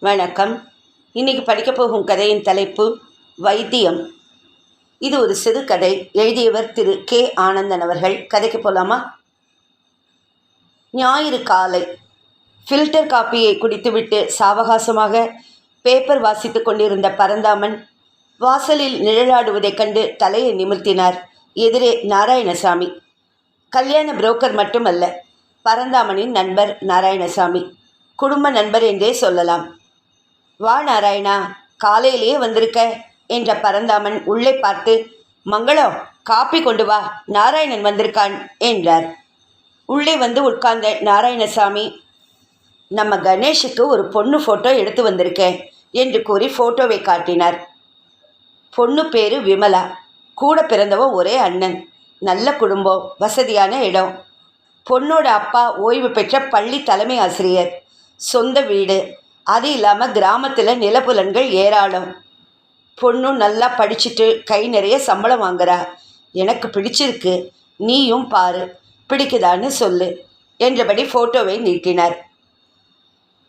வணக்கம். இன்னைக்கு படிக்கப் போகும் கதையின் தலைப்பு வைத்தியம். இது ஒரு சிறுகதை எழுதியவர் திரு. கே. ஆனந்தன் அவர்கள். கதைக்கு போகலாமா ஞாயிறு காலை. ஃபில்டர் காப்பியை குடித்துவிட்டு சாவகாசமாக பேப்பர் வாசித்து கொண்டிருந்த பரந்தாமன் வாசலில் நிழலாடுவதைக் கண்டு தலையை நிமிர்த்தினார். எதிரே நாராயணசாமி. கல்யாண புரோக்கர் மட்டுமல்ல பரந்தாமனின் நண்பர் நாராயணசாமி. குடும்ப நண்பர் என்றே சொல்லலாம். வா நாராயணா காலையிலேயே வந்திருக்க என்ற பரந்தாமன் உள்ளே பார்த்து மங்களம் காப்பி கொண்டு வா நாராயணன் வந்திருக்கான் என்றார். உள்ளே வந்து உட்கார்ந்த நாராயணசாமி நம்ம கணேஷுக்கு ஒரு பொண்ணு ஃபோட்டோ எடுத்து வந்திருக்கேன் என்று கூறி ஃபோட்டோவை காட்டினார். பொண்ணு பேரு விமலா. கூட பிறந்தவ ஒரே அண்ணன். நல்ல குடும்பம் வசதியான இடம். பொண்ணோட அப்பா ஓய்வு பெற்ற பள்ளி தலைமை ஆசிரியர். சொந்த வீடு. அது இல்லாமல் கிராமத்தில் நிலப்புலன்கள் ஏராளம். பொண்ணும் நல்லா படிச்சுட்டு கை நிறைய சம்பளம் வாங்குறா. எனக்கு பிடிச்சிருக்கு. நீயும் பாரு. பிடிக்குதான்னு சொல்லு என்றபடி ஃபோட்டோவை நீட்டினார்.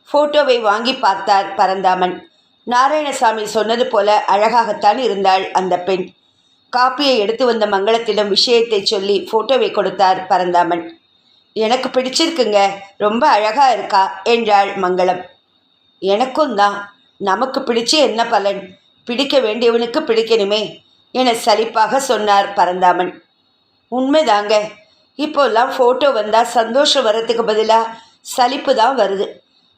ஃபோட்டோவை வாங்கி பார்த்தார் பரந்தாமன். நாராயணசாமி சொன்னது போல அழகாகத்தான் இருந்தாள் அந்த பெண். காப்பியை எடுத்து வந்த மங்களத்திடம் விஷயத்தை சொல்லி ஃபோட்டோவை கொடுத்தார் பரந்தாமன். எனக்கு பிடிச்சிருக்குங்க. ரொம்ப அழகா இருக்கா என்றாள் மங்களம். எனக்கும் தான். நமக்கு பிடிச்சு என்ன பலன்? பிடிக்க வேண்டியவனுக்கு பிடிக்கணுமே என சலிப்பாக சொன்னார் பரந்தாமன். உண்மைதாங்க. இப்போல்லாம் ஃபோட்டோ வந்தால் சந்தோஷம் வரத்துக்கு பதிலாக சலிப்பு தான் வருது.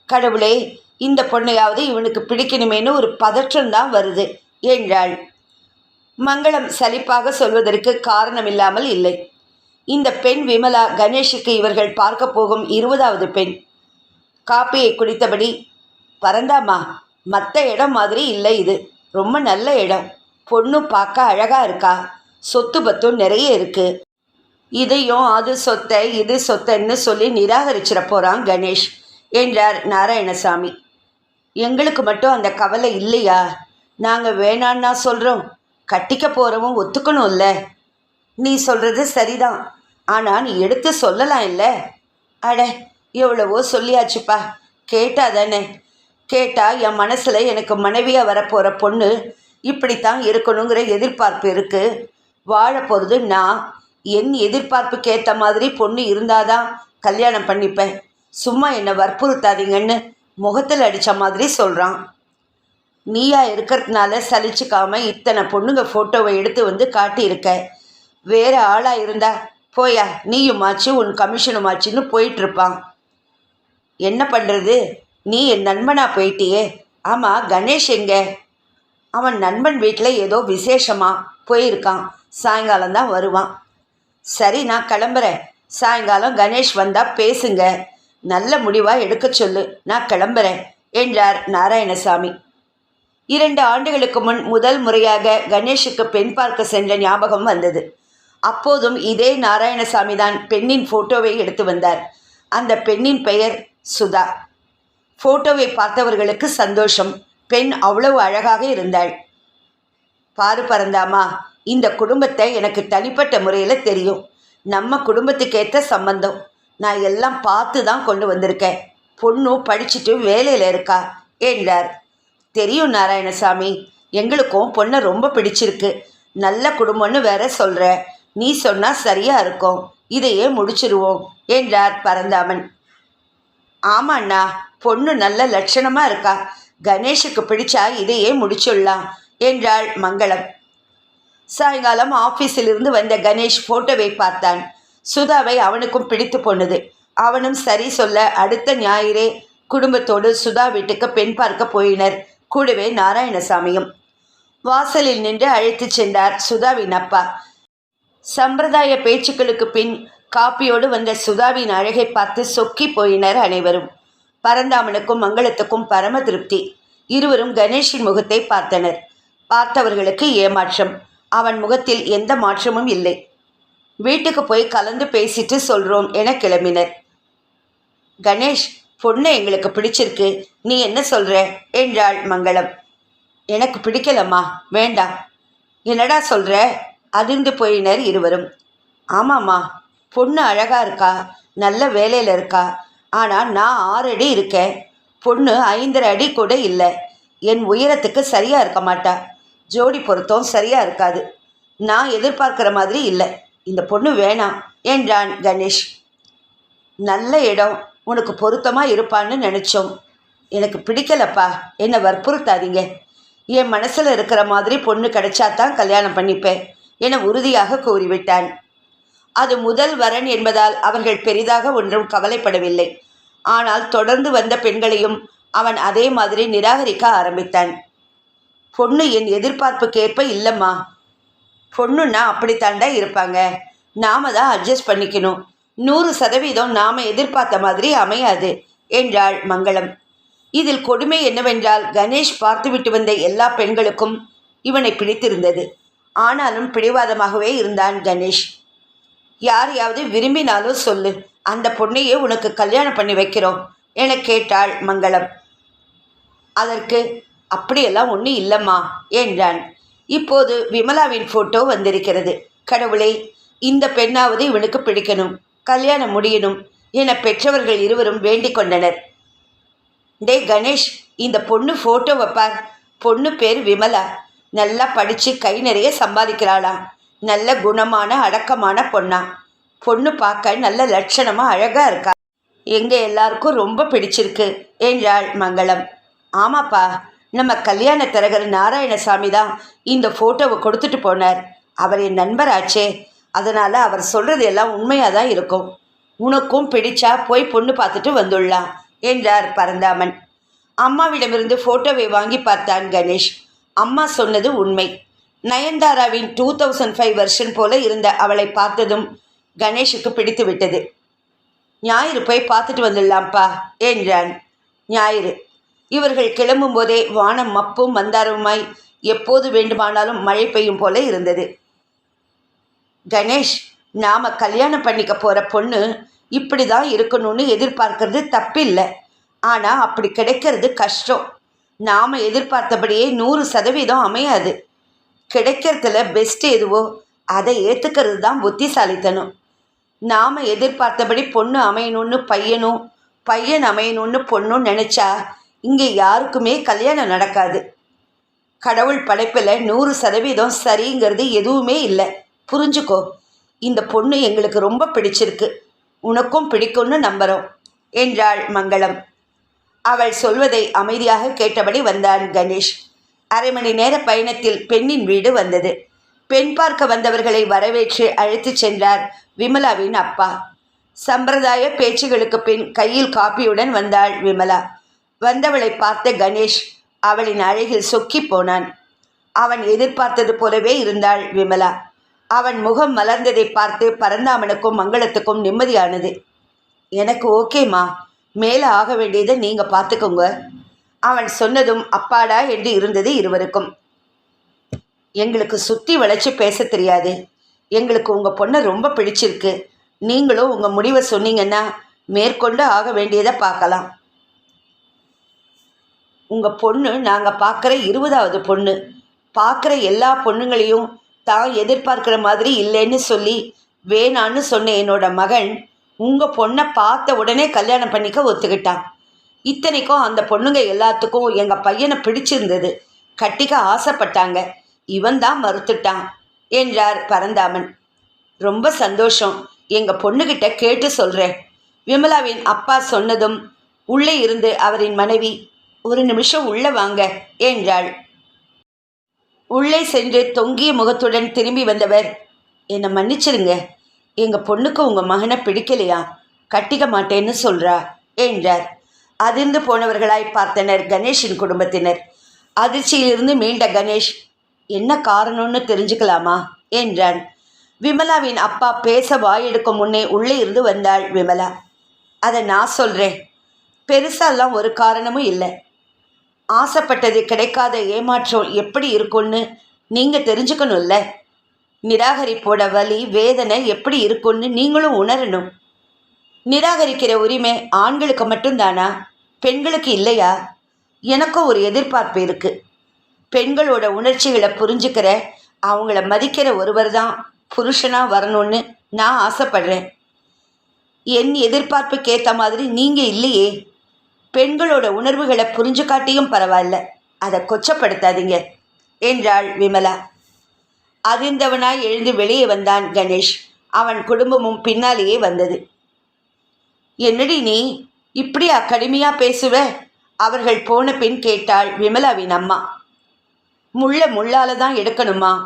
கடவுளே இந்த பொண்ணையாவது இவனுக்கு பிடிக்கணுமேனு ஒரு பதற்றம்தான் வருது என்றாள். மங்களம் சலிப்பாக சொல்வதற்கு காரணமில்லாமல் இல்லை. இந்த பெண் விமலா கணேஷுக்கு இவர்கள் பார்க்க போகும் இருபதாவது பெண். காப்பியை குடித்தபடி பரந்தாமா மற்ற இடம் மாதிரி இல்லை இது. ரொம்ப நல்ல இடம். பொண்ணு பார்க்க அழகா இருக்கா? சொத்து பத்தும் நிறைய இருக்கு. இதையும் அது சொத்தை இது சொத்தைன்னு சொல்லி நிராகரிச்சிட போகிறான் கணேஷ் என்றார் நாராயணசாமி. எங்களுக்கு மட்டும் அந்த கவலை இல்லையா? நாங்கள் வேணான்னா சொல்கிறோம் கட்டிக்க போகிறவன் ஒத்துக்கணும்ல நீ சொல்கிறது சரிதான். ஆனால் நீ எடுத்து சொல்லலாம் இல்லை? அட எவ்வளவோ சொல்லியாச்சுப்பா. கேட்டால் தானே. கேட்டால் என் மனசில் எனக்கு மனைவியாக வரப்போகிற பொண்ணு இப்படித்தான் இருக்கணுங்கிற எதிர்பார்ப்பு இருக்குது வாழ போகிறது நான். என் எதிர்பார்ப்புக்கு ஏற்ற மாதிரி பொண்ணு இருந்தாதான் கல்யாணம் பண்ணிப்பேன். சும்மா என்னை வற்புறுத்தாதீங்கன்னு முகத்தில் அடித்த மாதிரி சொல்கிறான் நீயா இருக்கிறதுனால சலிச்சுக்காமல் இத்தனை பொண்ணுங்க ஃபோட்டோவை எடுத்து வந்து காட்டியிருக்க. வேற ஆளாக இருந்தா போயா நீயுமாச்சு உன் கமிஷனுமாச்சின்னு போயிட்டுருப்பான் என்ன பண்ணுறது நீ என் நண்பனா போயிட்டியே? ஆமாம் கணேஷ் எங்க? அவன் நண்பன் வீட்டில் ஏதோ விசேஷமா போயிருக்கான். சாயங்காலம் தான் வருவான். சரி நான் கிளம்புறேன். சாயங்காலம் கணேஷ் வந்தால் பேசுங்க. நல்ல முடிவாக எடுக்க சொல்லு. நான் கிளம்புறேன். என்றார் நாராயணசாமி. இரண்டு ஆண்டுகளுக்கு முன் முதல் முறையாக கணேஷுக்கு பெண் பார்க்க சென்ற ஞாபகம் வந்தது. அப்போதும் இதே நாராயணசாமி தான் பெண்ணின் ஃபோட்டோவை எடுத்து வந்தார். அந்த பெண்ணின் பெயர் சுதா. ஃபோட்டோவை பார்த்தவர்களுக்கு சந்தோஷம். பெண் அவ்வளவு அழகாக இருந்தாள். பாரு பரந்தாமா இந்த குடும்பத்தை எனக்கு தனிப்பட்ட முறையில் தெரியும். நம்ம குடும்பத்துக்கேற்ற சம்பந்தம். நான் எல்லாம் பார்த்து தான் கொண்டு வந்திருக்கேன். பொண்ணு படிச்சுட்டு வேலையில் இருக்கா? என்றார். தெரியும் நாராயணசாமி எங்களுக்கும் பொண்ணை ரொம்ப பிடிச்சிருக்கு. நல்ல குடும்பம்னு வேற சொல்கிற நீ சொன்னால் சரியாக இருக்கும். இதையே முடிச்சிருவோம் என்றார் பரந்தாமன். ஆமாண்ணா பொண்ணு நல்ல லட்சணமாக இருக்கா? கணேஷுக்கு பிடிச்சா இதையே முடிச்சுடலாம் என்றாள் மங்களம். சாயங்காலம் ஆஃபீஸிலிருந்து வந்த கணேஷ் ஃபோட்டோவை பார்த்தான். சுதாவை அவனுக்கும் பிடித்து போனது. அவனும் சரி சொல்ல அடுத்த ஞாயிறே குடும்பத்தோடு சுதா வீட்டுக்கு பெண் பார்க்க போயினர் கூடவே நாராயணசாமியும். வாசலில் நின்று அழைத்துச் சென்றார் சுதாவின் அப்பா. சம்பிரதாய பேச்சுக்களுக்கு பின் காப்பியோடு வந்த சுதாவின் அழகை பார்த்து சொக்கி போயினர் அனைவரும். பரந்தாமனுக்கும் மங்களத்துக்கும் பரம திருப்தி. இருவரும் கணேஷின் முகத்தை பார்த்தனர். பார்த்தவர்களுக்கு ஏமாற்றம். அவன் முகத்தில் எந்த மாற்றமும் இல்லை. வீட்டுக்கு போய் கலந்து பேசிட்டு சொல்றோம் என கிளம்பினர். கணேஷ் பொண்ணு எங்களுக்கு பிடிச்சிருக்கு. நீ என்ன சொல்ற? என்றாள் மங்களம். எனக்கு பிடிக்கலம்மா. வேண்டாம் என்னடா சொல்ற? அதிர்ந்து போயினர் இருவரும். ஆமாம்மா. பொண்ணு அழகா இருக்கா? நல்ல வேலையில் இருக்கா? ஆனால் நான் ஆறடி இருக்கேன். பொண்ணு ஐந்தரை அடி கூட இல்லை. என் உயரத்துக்கு சரியாக இருக்க மாட்டா. ஜோடி பொருத்தம் சரியாக இருக்காது. நான் எதிர்பார்க்குற மாதிரி இல்லை. இந்த பொண்ணு வேணாம் என்றான் கணேஷ். நல்ல இடம். உனக்கு பொருத்தமாக இருப்பான்னு நினச்சோம். எனக்கு பிடிக்கலப்பா. என்னை வற்புறுத்தாதீங்க. என் மனசில் இருக்கிற மாதிரி பொண்ணு கிடைச்சா தான் கல்யாணம் பண்ணிப்பேன் என உறுதியாக கூறிவிட்டான். அது முதல் வரன் என்பதால் அவர்கள் பெரிதாக ஒன்றும் கவலைப்படவில்லை. ஆனால் தொடர்ந்து வந்த பெண்களையும் அவன் அதே மாதிரி நிராகரிக்க ஆரம்பித்தான். பொண்ணு என் எதிர்பார்ப்புக்கேற்ப இல்லைம்மா. பொண்ணுன்னா அப்படித்தாண்டா இருப்பாங்க. நாம தான் அட்ஜஸ்ட் பண்ணிக்கணும். நூறு சதவீதம் நாம எதிர்பார்த்த மாதிரி அமையாது என்றாள் மங்களம். இதில் கொடுமை என்னவென்றால் கணேஷ் பார்த்துவிட்டு வந்த எல்லா பெண்களுக்கும் இவனை பிடித்திருந்தது. ஆனாலும் பிடிவாதமாகவே இருந்தான் கணேஷ். யாரையாவது விரும்பினாலும் சொல்லு. அந்த பொண்ணையே உனக்கு கல்யாணம் பண்ணி வைக்கிறோம் என கேட்டாள் மங்களம். அதற்கு அப்படியெல்லாம் ஒன்றும் இல்லைம்மா என்றான். இப்போது விமலாவின் ஃபோட்டோ வந்திருக்கிறது. கடவுளே இந்த பெண்ணாவது இவனுக்கு பிடிக்கணும் கல்யாணம் முடியணும் என பெற்றவர்கள் இருவரும் வேண்டிக் கொண்டனர். டே கணேஷ் இந்த பொண்ணு ஃபோட்டோ வைப்பார் பொண்ணு பேர் விமலா. நல்லா படித்து கை நிறைய சம்பாதிக்கிறாளாம். நல்ல குணமான அடக்கமான பொண்ணா. பொண்ணு பார்க்க நல்ல லட்சணமாக அழகாக இருக்கா. எங்கள் எல்லாருக்கும் ரொம்ப பிடிச்சிருக்கு. என்றாள் மங்களம். ஆமாப்பா நம்ம கல்யாண தரகர் நாராயணசாமி தான் இந்த ஃபோட்டோவை கொடுத்துட்டு போனார். அவர் என் நண்பராச்சே. அதனால் அவர் சொல்கிறது எல்லாம் உண்மையாக தான் இருக்கும். உனக்கும் பிடிச்சா போய் பொண்ணு பார்த்துட்டு வந்துடலாம் என்றார் பரந்தாமன். அம்மாவிடமிருந்து ஃபோட்டோவை வாங்கி பார்த்தான் கணேஷ். அம்மா சொன்னது உண்மை. நயன்தாராவின் டூ தௌசண்ட் ஃபைவ் வெர்ஷன் போல இருந்த அவளை பார்த்ததும் கணேஷுக்கு பிடித்து விட்டது. ஞாயிறு போய் பார்த்துட்டு வந்துடலாம்ப்பா என்றான். ஞாயிறு. இவர்கள் கிளம்பும் போதே வானம் மப்பும் மந்தாரவுமாய் எப்போது வேண்டுமானாலும் மழை பெய்யும் போல இருந்தது. கணேஷ் நாம் கல்யாணம் பண்ணிக்க போகிற பொண்ணு இப்படி தான் இருக்கணும்னு எதிர்பார்க்கறது தப்பில்லை. ஆனால் அப்படி கிடைக்கிறது கஷ்டம். நாம் எதிர்பார்த்தபடியே நூறு சதவீதம் அமையாது. கிடைக்கிறதுல பெஸ்ட் எதுவோ அதை ஏற்றுக்கிறது தான் புத்திசாலித்தனம். நாம் எதிர்பார்த்தபடி பொண்ணு அமையணும்னு பையனும் பையன் அமையணும்னு பொண்ணும் நினச்சா இங்கே யாருக்குமே கல்யாணம் நடக்காது. கடவுள் படைப்பில் நூறு சதவீதம் சரிங்கிறது எதுவுமே இல்லை. புரிஞ்சுக்கோ இந்த பொண்ணு எங்களுக்கு ரொம்ப பிடிச்சிருக்கு. உனக்கும் பிடிக்கும்னு நம்புகிறோம் என்றாள் மங்களம். அவள் சொல்வதை அமைதியாக கேட்டபடி வந்தான் கணேஷ். அரை மணி நேர பயணத்தில் பெண்ணின் வீடு வந்தது. பெண் பார்க்க வந்தவர்களை வரவேற்று அழைத்துச் சென்றார் விமலாவின் அப்பா. சம்பிரதாய பேச்சுகளுக்கு பின் கையில் காப்பியுடன் வந்தாள் விமலா. வந்தவளை பார்த்த கணேஷ் அவளின் அழகில் சொக்கி போனான். அவன் எதிர்பார்த்தது போலவே இருந்தாள் விமலா. அவன் முகம் மலர்ந்ததை பார்த்து பரந்தாமனுக்கும் மங்களத்துக்கும் நிம்மதியானது. எனக்கு ஓகேம்மா. மேலே ஆக வேண்டியதை நீங்கள் பார்த்துக்கோங்க. அவன் சொன்னதும் அப்பாடா என்று இருந்தது இருவருக்கும். எங்களுக்கு சுற்றி வளைச்சு பேச தெரியாது. எங்களுக்கு உங்கள் பொண்ணை ரொம்ப பிடிச்சிருக்கு. நீங்களும் உங்கள் முடிவை சொன்னீங்கன்னா மேற்கொண்டு ஆக வேண்டியதை பார்க்கலாம். உங்கள் பொண்ணு நாங்கள் பார்க்குற இருபதாவது பொண்ணு. பார்க்குற எல்லா பொண்ணுங்களையும் தான் எதிர்பார்க்குற மாதிரி இல்லைன்னு சொல்லி வேணான்னு சொன்ன என்னோட மகன் உங்கள் பொண்ணை பார்த்த உடனே கல்யாணம் பண்ணிக்க ஒத்துக்கிட்டான். இத்தனைக்கும் அந்த பொண்ணுங்க எல்லாத்துக்கும் எங்கள் பையனை பிடிச்சிருந்தது. கட்டிக்க ஆசைப்பட்டாங்க. இவன் தான் மறுத்துட்டான் என்றார் பரந்தாமன். ரொம்ப சந்தோஷம். எங்கள் பொண்ணுகிட்ட கேட்டு சொல்கிறேன் விமலாவின் அப்பா சொன்னதும் உள்ளே இருந்து அவரின் மனைவி ஒரு நிமிஷம் உள்ளே வாங்க என்றாள். உள்ளே சென்று தொங்கிய முகத்துடன் திரும்பி வந்தவர் என்னை மன்னிச்சிருங்க எங்கள் பொண்ணுக்கு உங்கள் மகனை பிடிக்கலையா? கட்டிக்க மாட்டேன்னு சொல்கிறா என்றார். அதிர்ந்து போனவர்களாய் பார்த்தனர் கணேஷின் குடும்பத்தினர். அதிர்ச்சியிலிருந்து மீண்ட கணேஷ் என்ன காரணம்னு தெரிஞ்சுக்கலாமா? என்றான். விமலாவின் அப்பா பேச வாயெடுக்கும் முன்னே உள்ளே இருந்து வந்தாள் விமலா. அதை நான் சொல்கிறேன் பெருசாலாம் ஒரு காரணமும் இல்லை. ஆசைப்பட்டது கிடைக்காத ஏமாற்றம் எப்படி இருக்கும்னு நீங்கள் தெரிஞ்சுக்கணும்ல. நிராகரிப்போட வலி வேதனை எப்படி இருக்கும்னு நீங்களும் உணரணும். நிராகரிக்கிற உரிமை ஆண்களுக்கு மட்டும்தானா? பெண்களுக்கு இல்லையா? எனக்கும் ஒரு எதிர்பார்ப்பு இருக்குது பெண்களோட உணர்ச்சிகளை புரிஞ்சுக்கிற அவங்கள மதிக்கிற ஒருவர் தான் புருஷனாக வரணும்னு நான் ஆசைப்படுறேன். என் எதிர்பார்ப்புக்கு ஏற்ற மாதிரி நீங்கள் இல்லையே. பெண்களோட உணர்வுகளை புரிஞ்சு காட்டியும் பரவாயில்ல. அதை கொச்சப்படுத்தாதீங்க. என்றாள் விமலா. அதிர்ந்தவனாய் எழுந்து வெளியே வந்தான் கணேஷ். அவன் குடும்பமும் பின்னாலேயே வந்தது. என்னடி நீ? இப்படியா கடுமையாக பேசுவ? அவர்கள் போன பின் கேட்டாள் விமலாவின் அம்மா. முள்ள முள்ளால தான் எடுக்கணுமா?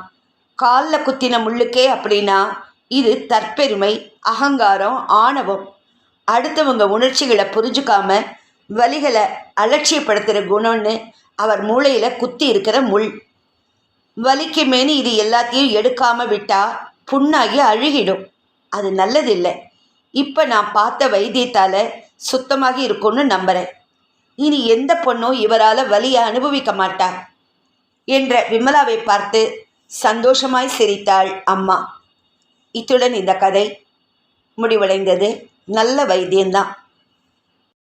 காலில் குத்தின முள்ளுக்கே அப்படின்னா இது தற்பெருமை அகங்காரம் ஆணவம். அடுத்தவங்க உணர்ச்சிகளை புரிஞ்சுக்காம வலிகளை அலட்சியப்படுத்துகிற குணம்னு அவர் மூளையில் குத்தி இருக்கிற முள். வலிக்கு மேனி இது எல்லாத்தையும் எடுக்காம விட்டா புண்ணாகி அழுகிடும். அது நல்லதில்லை. இப்போ நான் பார்த்த வைத்தியத்தால் சுத்தமாக இருக்கும்னு நம்புகிறேன் இனி எந்த பொண்ணும் இவரால் வலியை அனுபவிக்க மாட்டார் என்ற விமலாவை பார்த்து சந்தோஷமாய் சிரித்தாள் அம்மா. இத்துடன் இந்த கதை முடிவடைந்தது. நல்ல வைத்தியம்தான்.